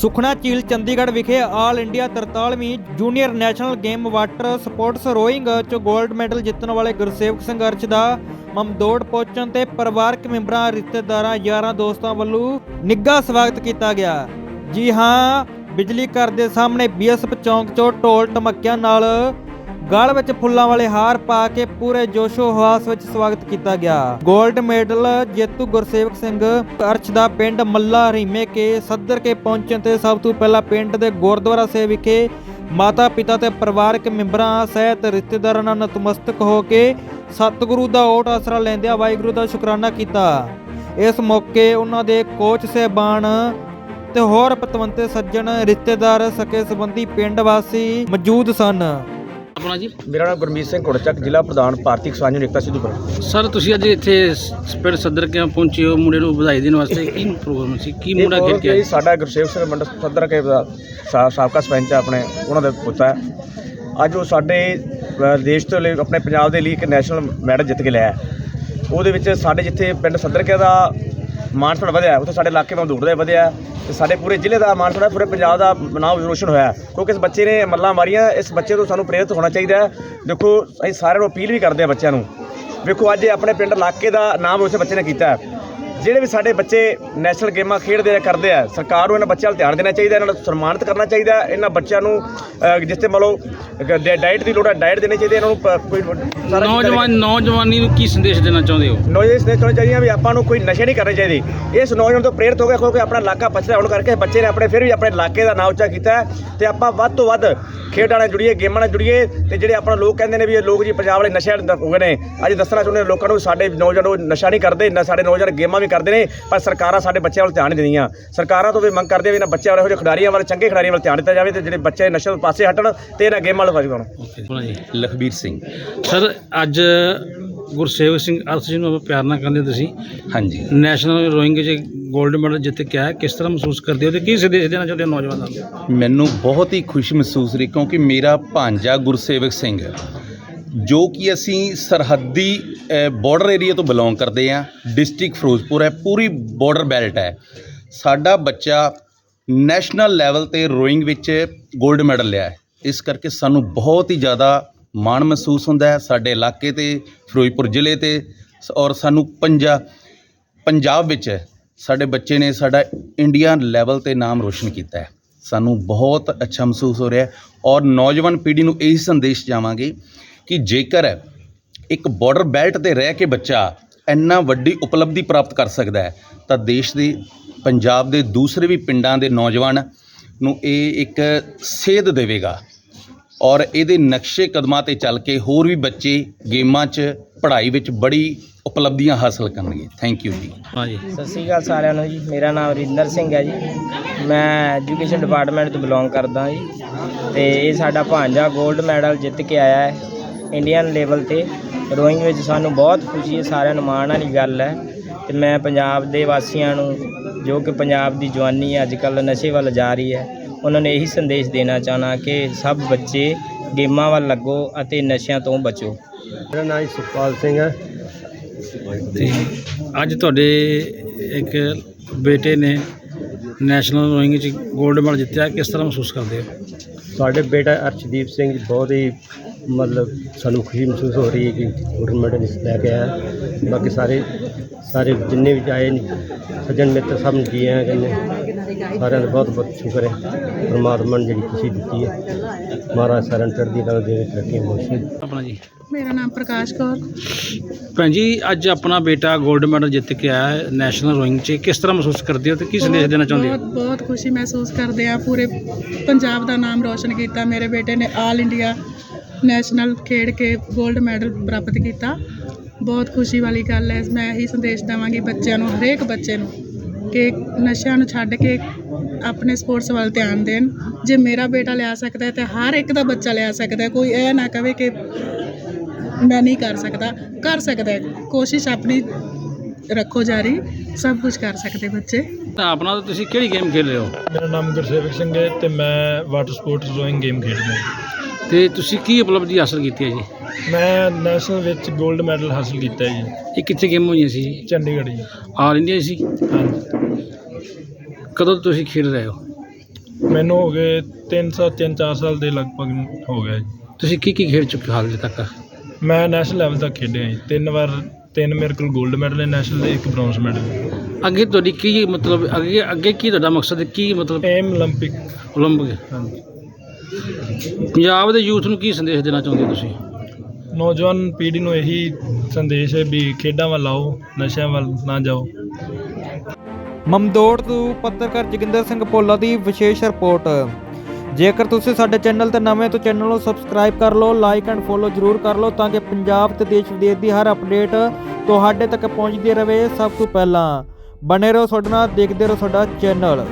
ਸੁਖਨਾ ਝੀਲ ਚੰਡੀਗੜ੍ਹ ਵਿਖੇ all India 43ਵੀਂ junior national game water sports rowing ਚ 골ਡ ਮੈਡਲ ਜਿੱਤਣ ਵਾਲੇ ਗੁਰਸੇਵਕ ਸਿੰਘ ਅਰਚ ਦਾ ਮਮਦੋੜ ਪਹੁੰਚਣ ਤੇ ਪਰਿਵਾਰਕ ਮੈਂਬਰਾਂ, ਰਿਸ਼ਤੇਦਾਰਾਂ, ਯਾਰਾਂ ਦੋਸਤਾਂ ਵੱਲੋਂ ਨਿੱਘਾ ਸਵਾਗਤ ਕੀਤਾ ਗਿਆ। ਜੀ ਹਾਂ, ਬਿਜਲੀ ਘਰ ਦੇ ਸਾਹਮਣੇ ਬੀਐਸਐਫ ਚੌਂਕ 'ਚੋਂ ਢੋਲ ਟਮਕਿਆਂ ਨਾਲ ਗਲ ਵਿੱਚ ਫੁੱਲਾਂ ਵਾਲੇ ਹਾਰ ਪਾ ਕੇ ਪੂਰੇ ਜੋਸ਼ੋ ਹਵਾਸ ਵਿੱਚ ਸਵਾਗਤ ਕੀਤਾ ਗਿਆ। 골ਡ ਮੈਡਲ ਜੇਤੂ ਗੁਰਸੇਵਕ ਸਿੰਘ ਅਰਸ਼ ਦਾ ਪਿੰਡ ਮੱਲਾ ਹਰੀਮੇ ਕੇ ਸੱਦਰ ਕੇ ਪਹੁੰਚਣ ਤੇ ਸਭ ਤੋਂ ਪਹਿਲਾਂ ਪਿੰਡ ਦੇ ਗੁਰਦੁਆਰਾ ਸਾਹਿਬ ਵਿਖੇ ਮਾਤਾ ਪਿਤਾ ਤੇ ਪਰਿਵਾਰਕ ਮੈਂਬਰਾਂ ਸਹਿਤ ਰਿਸ਼ਤੇਦਾਰਾਂ ਨਾਲ ਨਤਮਸਤਕ ਹੋ ਕੇ ਸਤਿਗੁਰੂ ਦਾ ਓਟ ਆਸਰਾ ਲੈਂਦਿਆਂ ਵਾਹਿਗੁਰੂ ਦਾ ਸ਼ੁਕਰਾਨਾ ਕੀਤਾ। ਇਸ ਮੌਕੇ ਉਹਨਾਂ ਦੇ ਕੋਚ ਸਹਿਬਾਨ ਤੇ ਹੋਰ ਪਤਵੰਤੇ ਸੱਜਣ, ਰਿਸ਼ਤੇਦਾਰ, ਸਕੇ ਸੰਬੰਧੀ ਪਿੰਡ ਵਾਸੀ ਮੌਜੂਦ ਸਨ। ਆਪਣਾ ਜੀ? ਮੇਰਾ ਨਾਮ ਗੁਰਮੀਤ ਸਿੰਘ ਘੋੜਚੱਕ ਜ਼ਿਲ੍ਹਾ ਪ੍ਰਧਾਨ ਭਾਰਤੀ ਕਿਸਾਨ ਯੂਨੀਅਨ ਏਕਤਾ ਸਿੱਧੂਪੁਰ। ਸਰ ਤੁਸੀਂ ਅੱਜ ਇੱਥੇ ਸਪਿਰ ਸੱਦਰ ਕੇ ਪਹੁੰਚੇ ਹੋ? ਮੁੰਡੇ ਨੂੰ ਵਧਾਈ ਦੇਣ ਵਾਸਤੇ ਕੀ ਪ੍ਰੋਗਰਾਮ ਸੀ? ਕੀ ਮੁੰਡਾ ਖੇਡ ਕੇ ਆਇਆ? ਸਾਡਾ ਗੁਰਸੇਵ ਸਿੰਘ ਮੰਡਲ ਸੱਦਰ ਕੇ ਦਾ ਸਾ- ਸਾਬਕਾ ਸਰਪੰਚ ਆ ਆਪਣੇ ਉਹਨਾਂ ਦਾ ਪੁੱਤ ਹੈ ਅੱਜ ਉਹ ਸਾਡੇ ਅ, ਦੇਸ਼ ਤੋਂ ਲਈ ਆਪਣੇ ਪੰਜਾਬ ਦੇ ਲਈ ਇੱਕ ਨੈਸ਼ਨਲ ਮੈਡਲ ਜਿੱਤ ਕੇ ਲਿਆ। ਹੈ। ਉਹਦੇ ਵਿੱਚ ਸਾਡੇ ਜਿੱਥੇ ਪਿੰਡ ਸੱਦਰਕੇ ਦਾ ਮਾਨਸੜ ਵਧਿਆ ਉੱਥੇ ਸਾਡੇ ਇਲਾਕੇ ਤੋਂ ਦੂਰ ਵਧਿਆ ਤੇ ਸਾਡੇ ਪੂਰੇ ਜ਼ਿਲ੍ਹੇ ਦਾ ਮਾਨਸੜ ਹੈ, ਪੂਰੇ ਪੰਜਾਬ ਦਾ ਨਾਮ ਰੋਸ਼ਨ ਹੋਇਆ। ਕਿਉਂਕਿ ਇਸ ਬੱਚੇ ਨੇ ਮੱਲਾਂ ਮਾਰੀਆਂ ਇਸ ਬੱਚੇ ਤੋਂ ਸਾਨੂੰ ਪ੍ਰੇਰਿਤ ਹੋਣਾ ਚਾਹੀਦਾ ਦੇਖੋ ਅਸੀਂ ਸਾਰਿਆਂ ਨੂੰ ਅਪੀਲ ਵੀ ਕਰਦੇ ਹਾਂ ਬੱਚਿਆਂ ਨੂੰ। ਵੇਖੋ ਅੱਜ ਆਪਣੇ ਪਿੰਡ ਇਲਾਕੇ ਦਾ ਨਾਮ ਉਸ ਬੱਚੇ ਨੇ ਕੀਤਾ ਜਿਹੜੇ ਵੀ ਸਾਡੇ ਬੱਚੇ ਨੈਸ਼ਨਲ ਗੇਮਾਂ ਖੇਡਦੇ ਆ ਕਰਦੇ ਆ ਸਰਕਾਰ ਨੂੰ ਇਹਨਾਂ ਬੱਚਿਆਂ 'ਵੱਲ ਧਿਆਨ ਦੇਣਾ ਚਾਹੀਦਾ ਇਹਨਾਂ ਨੂੰ ਸਨਮਾਨਿਤ ਕਰਨਾ ਚਾਹੀਦਾ। ਇਹਨਾਂ ਬੱਚਿਆਂ ਨੂੰ ਜਿਸ ਤੇ ਮੰਨ ਲਓ ਅਹ, ਡਾਈਟ ਦੀ ਲੋੜ ਹੈ ਡਾਈਟ ਦੇਣੀ ਚਾਹੀਦੀ ਇਹਨਾਂ ਨੂੰ ਕੋਈ ਨੌਜਵਾਨ ਨੌਜਵਾਨੀ ਨੂੰ ਕੀ ਸੰਦੇਸ਼ ਦੇਣਾ ਚਾਹੁੰਦੇ ਹੋ? ਨੌਜਵਾਨ ਨੇ ਚਾਹੀਦੀ ਚਾਹੀਦੀਆਂ ਵੀ ਆਪਾਂ ਨੂੰ ਕੋਈ ਨਸ਼ੇ ਨਹੀਂ ਕਰਨੇ ਚਾਹੀਦੇ। ਇਸ ਨੌਜਵਾਨ ਤੋਂ ਪ੍ਰੇਰਿਤ ਹੋ ਕੇ ਕਿਉਂਕਿ ਆਪਣਾ ਇਲਾਕਾ ਪਛੜਿਆ ਹੋਣ ਕਰਕੇ ਬੱਚੇ ਨੇ ਆਪਣੇ ਫਿਰ ਵੀ ਆਪਣੇ ਇਲਾਕੇ ਦਾ ਨਾਮ ਉੱਚਾ ਕੀਤਾ ਤੇ ਆਪਾਂ ਵੱਧ ਤੋਂ ਵੱਧ ਖੇਡਾਂ ਨਾਲ ਜੁੜੀਏ ਗੇਮਾਂ ਨਾਲ ਜੁੜੀਏ ਤੇ ਜਿਹੜੇ ਆਪਣਾ ਲੋਕ ਕਹਿੰਦੇ ਨੇ ਵੀ ਇਹ ਲੋਕ ਜੀ ਪੰਜਾਬ ਵਾਲੇ ਨਸ਼ੇ ਹੋ ਗਏ ਨੇ। ਅੱਜ ਦੱਸਣਾ ਚਾਹੁੰਦੇ ਲੋਕਾਂ ਨੂੰ ਸਾਡੇ ਨੌਜਵਾਨ ਨਸ਼ਾ ਨਹੀਂ ਕਰਦੇ ਸਾਡੇ ਨੌਜਵਾਨ ਗੇਮਾਂ ਵੀ ਕਰਦੇ ਨੇ ਪਰ ਸਰਕਾਰਾਂ ਸਾਡੇ ਬੱਚਿਆਂ ਵੱਲ ਧਿਆਨ ਨਹੀਂ ਦਿੰਦੀਆਂ। ਸਰਕਾਰਾਂ ਤੋਂ ਵੀ ਮੰਗ ਕਰਦੇ ਆ ਵੀ ਇਹਨਾਂ ਬੱਚਿਆਂ ਵਾਲੇ ਇਹੋ ਜਿਹੇ ਖਿਡਾਰੀਆਂ ਵੱਲ ਚੰਗੇ ਖਿਡਾਰੀਆਂ ਵੱਲ ਧਿਆਨ ਦਿੱਤਾ ਜਾਵੇ ਤੇ ਜਿਹੜੇ ਬੱਚੇ ਨਸ਼ੇ ਪਾਸੇ ਹਟਣ ਤੇ ਇਹਨਾਂ ਗੇਮਾਂ ਵੱਲ ਵਜਣ ਆਪਣਾ ਜੀ ਲਖਬੀਰ ਸਿੰਘ। ਸਰ ਅੱਜ ਗੁਰਸੇਵਕ ਸਿੰਘ ਅਰਥ ਜੀ ਨੂੰ ਆਪਾਂ ਪਿਆਰ ਨਾਲ ਕਹਿੰਦੇ ਹੋ ਤੁਸੀਂ ਹਾਂਜੀ। ਨੈਸ਼ਨਲ ਰੋਇੰਗ 'ਚ 골ਡ ਮੈਡਲ ਜਿੱਤ ਕੇ ਆਇਆ ਕਿਸ ਤਰ੍ਹਾਂ ਮਹਿਸੂਸ ਕਰਦੇ ਹੋ ਤੇ ਕੀ ਸੰਦੇਸ਼ ਦੇਣਾ ਚਾਹੁੰਦੇ ਹੋ ਨੌਜਵਾਨਾਂ ਨੂੰ? ਮੈਨੂੰ ਬਹੁਤ ਹੀ ਖੁਸ਼ੀ ਮਹਿਸੂਸ ਰਹੀ ਕਿਉਂਕਿ ਮੇਰਾ ਭਾਂਜਾ ਗੁਰਸੇਵਕ ਸਿੰਘ ਜੋ ਕਿ ਅਸੀਂ ਸਰਹੱਦੀ ਬਾਰਡਰ ਏਰੀਆ ਤੋਂ ਬਿਲੋਂਗ ਕਰਦੇ ਹਾਂ ਡਿਸਟ੍ਰਿਕਟ ਫਿਰੋਜ਼ਪੁਰ ਹੈ, ਪੂਰੀ ਬਾਰਡਰ ਬੈਲਟ ਹੈ। ਸਾਡਾ ਬੱਚਾ ਨੈਸ਼ਨਲ ਲੈਵਲ ਤੇ ਰੋਇੰਗ ਵਿੱਚ 골ਡ ਮੈਡਲ ਲਿਆ ਹੈ। ਇਸ ਕਰਕੇ ਸਾਨੂੰ ਬਹੁਤ ਹੀ ਜ਼ਿਆਦਾ ਮਾਣ ਮਹਿਸੂਸ ਹੁੰਦਾ ਹੈ ਸਾਡੇ ਇਲਾਕੇ ਤੇ, ਫਿਰੋਜ਼ਪੁਰ ਜ਼ਿਲ੍ਹੇ ਤੇ ਸ- ਔਰ ਸਾਨੂੰ ਪੰਜਾ, ਪੰਜਾਬ ਵਿੱਚ ਸਾਡੇ ਬੱਚੇ ਨੇ ਸਾਡਾ ਇੰਡੀਆ ਲੈਵਲ ਤੇ ਨਾਮ ਰੋਸ਼ਨ ਕੀਤਾ ਹੈ। ਸਾਨੂੰ ਬਹੁਤ ਅੱਛਾ ਮਹਿਸੂਸ ਹੋ ਰਿਹਾ ਔਰ ਨੌਜਵਾਨ ਪੀੜ੍ਹੀ ਨੂੰ ਇਹੀ ਸੰਦੇਸ਼ ਜਾਵਾਂਗੇ ਕਿ ਜੇਕਰ ਇੱਕ ਬਾਰਡਰ ਬੈਲਟ ਤੇ ਰਹਿ ਕੇ ਬੱਚਾ ਇੰਨਾ ਵੱਡੀ ਉਪਲਬਧੀ ਪ੍ਰਾਪਤ ਕਰ ਸਕਦਾ ਹੈ ਤਾਂ ਦੇਸ਼ ਦੇ ਪੰਜਾਬ ਦੇ ਦੂਸਰੇ ਵੀ ਪਿੰਡਾਂ ਦੇ ਨੌਜਵਾਨ ਨੂੰ ਇਹ ਇੱਕ ਸੇਧ ਦੇਵੇਗਾ। ਔਰ ਇਹਦੇ ਨਕਸ਼ੇ ਕਦਮਾਂ ਤੇ ਚੱਲ ਕੇ ਹੋਰ ਵੀ ਬੱਚੇ ਗੇਮਾਂ 'ਚ ਪੜ੍ਹਾਈ ਵਿੱਚ ਬੜੀ ਉਪਲਬਧੀਆਂ ਹਾਸਲ ਕਰਨਗੇ। ਥੈਂਕ ਯੂ ਜੀ। ਹਾਂ ਜੀ ਸਤਿ ਸ਼੍ਰੀ ਅਕਾਲ ਸਾਰਿਆਂ ਨੂੰ ਜੀ। ਮੇਰਾ ਨਾਮ ਰਿੰਦਰ ਸਿੰਘ ਹੈ ਜੀ। ਮੈਂ ਐਜੂਕੇਸ਼ਨ ਡਿਪਾਰਟਮੈਂਟ ਤੋਂ ਬਿਲੋਂਗ ਕਰਦਾ ਜੀ। ਤੇ ਇਹ ਸਾਡਾ ਭਾਂਜਾ 골ਡ ਮੈਡਲ ਜਿੱਤ ਕੇ ਆਇਆ ਹੈ। ਇੰਡੀਅਨ ਲੈਵਲ ਤੇ ਰੋਇੰਗ ਵਿੱਚ ਸਾਨੂੰ ਬਹੁਤ ਖੁਸ਼ੀ ਹੈ ਸਾਰਿਆਂ ਨੂੰ ਮਾਣ ਵਾਲੀ ਗੱਲ ਹੈ। ਤੇ ਮੈਂ ਪੰਜਾਬ ਦੇ ਵਾਸੀਆਂ ਨੂੰ ਜੋ ਕਿ ਪੰਜਾਬ ਦੀ ਜਵਾਨੀ ਅੱਜ ਕੱਲ੍ਹ ਨਸ਼ੇ ਵੱਲ ਜਾ ਰਹੀ ਹੈ ਉਹਨਾਂ ਨੂੰ ਇਹੀ ਸੰਦੇਸ਼ ਦੇਣਾ ਚਾਹਨਾ ਕਿ ਸਭ ਬੱਚੇ ਗੇਮਾਂ ਵੱਲ ਲੱਗੋ ਅਤੇ ਨਸ਼ਿਆਂ ਤੋਂ ਬਚੋ। ਮੇਰਾ ਨਾਮ ਸੁਖਪਾਲ ਸਿੰਘ ਹੈ। ਤੇ ਅੱਜ ਤੁਹਾਡੇ ਇੱਕ ਬੇਟੇ ਨੇ ਨੈਸ਼ਨਲ ਰੋਇੰਗ 'ਚ 골ਡ ਮੈਡਲ ਜਿੱਤਿਆ ਕਿਸ ਤਰ੍ਹਾਂ ਮਹਿਸੂਸ ਕਰਦੇ ਹੋ? ਸਾਡੇ ਬੇਟਾ ਅਰਸ਼ਦੀਪ ਸਿੰਘ ਜੀ ਬਹੁਤ ਹੀ ਮਤਲਬ ਸਾਨੂੰ ਖੁਸ਼ੀ ਮਹਿਸੂਸ ਹੋ ਰਹੀ ਹੈ ਕਿ ਗੋਲਡ ਮੈਡਲ ਇਸ ਲੈ ਕੇ ਆਇਆ। ਬਾਕੀ ਸਾਰੇ ਸਾਰੇ ਜਿੰਨੇ ਵੀ ਆਏ ਨੇ ਸੱਜਣ ਮਿੱਤਰ ਸਭ ਨੂੰ ਜੀ ਆਇਆਂ ਕਹਿੰਦੇ। ਸਾਰਿਆਂ ਦਾ ਬਹੁਤ ਬਹੁਤ ਸ਼ੁਕਰ ਹੈ। ਪਰਮਾਤਮਾ ਨੇ ਜਿਹੜੀ ਖੁਸ਼ੀ ਦਿੱਤੀ ਹੈ। ਮਹਾਰਾਜ ਸਾਰਿਆਂ ਨੂੰ ਚੜ੍ਹਦੀ ਕਲਾ ਦੇ ਵਿੱਚ ਰੱਖੇ ਬਖਸ਼ੇ ਆਪਣਾ ਜੀ। ਮੇਰਾ ਨਾਮ ਪ੍ਰਕਾਸ਼ ਕੌਰ। ਭੈਣ ਜੀ ਅੱਜ ਆਪਣਾ ਬੇਟਾ 골ਡ ਮੈਡਲ ਜਿੱਤ ਕੇ ਆਇਆ ਹੈ ਨੈਸ਼ਨਲ ਰੋਇੰਗ 'ਚ। ਕਿਸ ਤਰ੍ਹਾਂ ਮਹਿਸੂਸ ਕਰਦੇ ਹੋ ਤੇ ਕੀ ਸੰਦੇਸ਼ ਦੇਣਾ ਚਾਹੁੰਦੇ ਬਹੁਤ ਹੋ? ਬਹੁਤ ਖੁਸ਼ੀ ਮਹਿਸੂਸ ਕਰਦੇ ਆ ਪੂਰੇ ਪੰਜਾਬ ਦਾ ਨਾਮ ਰੋਸ਼ਨ ਕੀਤਾ। ਮੇਰੇ ਬੇਟੇ ਨੇ ਆਲ ਇੰਡੀਆ ਨੈਸ਼ਨਲ ਖੇਡ ਕੇ 골ਡ ਮੈਡਲ ਪ੍ਰਾਪਤ ਕੀਤਾ। ਬਹੁਤ ਖੁਸ਼ੀ ਵਾਲੀ ਗੱਲ ਹੈ। ਮੈਂ ਇਹੀ ਸੰਦੇਸ਼ ਦੇਵਾਂਗੀ ਬੱਚਿਆਂ ਨੂੰ ਹਰੇਕ ਬੱਚੇ ਨੂੰ ਕਿ ਨਸ਼ਿਆਂ ਨੂੰ ਛੱਡ ਕੇ ਆਪਣੇ ਸਪੋਰਟਸ ਵੱਲ ਧਿਆਨ ਦੇਣ। ਜੇ ਮੇਰਾ ਬੇਟਾ ਲਿਆ ਸਕਦਾ ਹੈ ਤੇ ਹਰ ਇੱਕ ਦਾ ਬੱਚਾ ਲਿਆ ਸਕਦਾ ਹੈ। ਕੋਈ ਇਹ ਨਾ ਕਵੇ ਕਿ ਮੈਂ ਨਹੀਂ ਕਰ ਸਕਦਾ। ਕਰ ਸਕਦਾ ਹੈ। ਕੋਸ਼ਿਸ਼ ਆਪਣੀ ਰੱਖੋ ਜਾਰੀ। ਸਭ ਕੁਝ ਕਰ ਸਕਦੇ ਬੱਚੇ। ਤਾਂ ਆਪਣਾ ਤੁਸੀਂ ਕਿਹੜੀ ਗੇਮ ਖੇਡ ਰਹੇ ਹੋ? ਮੇਰਾ ਨਾਮ ਗੁਰਸੇਵਕ ਸਿੰਘ ਹੈ ਤੇ ਮੈਂ ਵਾਟਰ ਸਪੋਰਟਸ ਰੋਇੰਗ ਗੇਮ ਖੇਡਦਾ ਹਾਂ। ਤੇ ਤੁਸੀਂ ਕੀ ਉਪਲਬਧੀ ਹਾਸਲ ਕੀਤੀ ਹੈ ਜੀ? ਮੈਂ ਨੈਸ਼ਨਲ ਵਿੱਚ 골ਡ ਮੈਡਲ ਹਾਸਲ ਕੀਤਾ ਜੀ। ਇਹ ਕਿੱਥੇ ਗੇਮ ਹੋਈ ਸੀ ਜੀ? ਚੰਡੀਗੜ੍ਹ ਜੀ। ਆਲ ਇੰਡੀਆ ਸੀ? ਹਾਂਜੀ। ਕਦੋਂ ਤੁਸੀਂ ਖੇਡ ਰਹੇ ਹੋ? ਮੈਨੂੰ ਹੋ ਗਏ 3 ਸਾਲ 3-4 ਸਾਲ ਦੇ ਲਗਭਗ ਹੋ ਗਿਆ ਜੀ। ਤੁਸੀਂ ਕੀ ਕੀ ਖੇਡ ਚੁੱਕੇ ਹੋ ਹਾਲੇ ਤੱਕ? ਮੈਂ ਨੈਸ਼ਨਲ ਲੈਵਲ ਤੱਕ ਖੇਡਿਆ ਜੀ। ਤਿੰਨ ਵਾਰ ਤਿੰਨ ਮੇਰੇ ਕੋਲ 골ਡ ਮੈਡਲ ਹੈ ਨੈਸ਼ਨਲ ਦੇ ਇੱਕ ਬ੍ਰੌਂਜ਼ ਮੈਡਲ ਅੱਗੇ ਤੁਹਾਡੀ ਕੀ ਮਤਲਬ ਅੱਗੇ ਅੱਗੇ ਕੀ ਤੁਹਾਡਾ ਮਕਸਦ ਕੀ ਮਤਲਬ ਐਮ 올림픽 ਓਲੰਪਿਕ ਹਾਂਜੀ। ਪੰਜਾਬ ਦੇ ਯੂਥ ਨੂੰ ਕੀ ਸੰਦੇਸ਼ ਦੇਣਾ ਚਾਹੁੰਦੇ ਹੋ ਤੁਸੀਂ? ਨੌਜਵਾਨ ਪੀੜ੍ਹੀ ਨੂੰ ਇਹੀ ਸੰਦੇਸ਼ ਹੈ ਵੀ ਖੇਡਾਂ ਵੱਲ ਆਓ ਨਸ਼ਿਆਂ ਵੱਲ ਨਾ ਜਾਓ। ਮਮਦੋੜ ਤੋਂ ਪੱਤਰਕਾਰ ਜੋਗਿੰਦਰ ਸਿੰਘ ਭੋਲਾ ਦੀ ਵਿਸ਼ੇਸ਼ ਰਿਪੋਰਟ। ਜੇਕਰ ਤੁਸੀਂ ਸਾਡੇ ਚੈਨਲ ਤੇ ਨਵੇਂ ਤਾਂ ਚੈਨਲ ਨੂੰ ਸਬਸਕ੍ਰਾਈਬ ਕਰ ਲਓ ਲਾਈਕ ਐਂਡ ਫੋਲੋ ਜਰੂਰ ਕਰ ਲਓ ਤਾਂ ਕਿ ਪੰਜਾਬ ਤੇ ਦੇਸ਼ ਵਿਦੇਸ਼ ਦੀ ਹਰ ਅਪਡੇਟ ਤੁਹਾਡੇ ਤੱਕ ਪਹੁੰਚਦੀ ਰਹੇ ਸਭ ਤੋਂ ਪਹਿਲਾਂ। ਬਨੇ ਰਹੋ ਸਾਡੇ ਨਾਲ ਦੇਖਦੇ ਰਹੋ ਸਾਡਾ ਚੈਨਲ।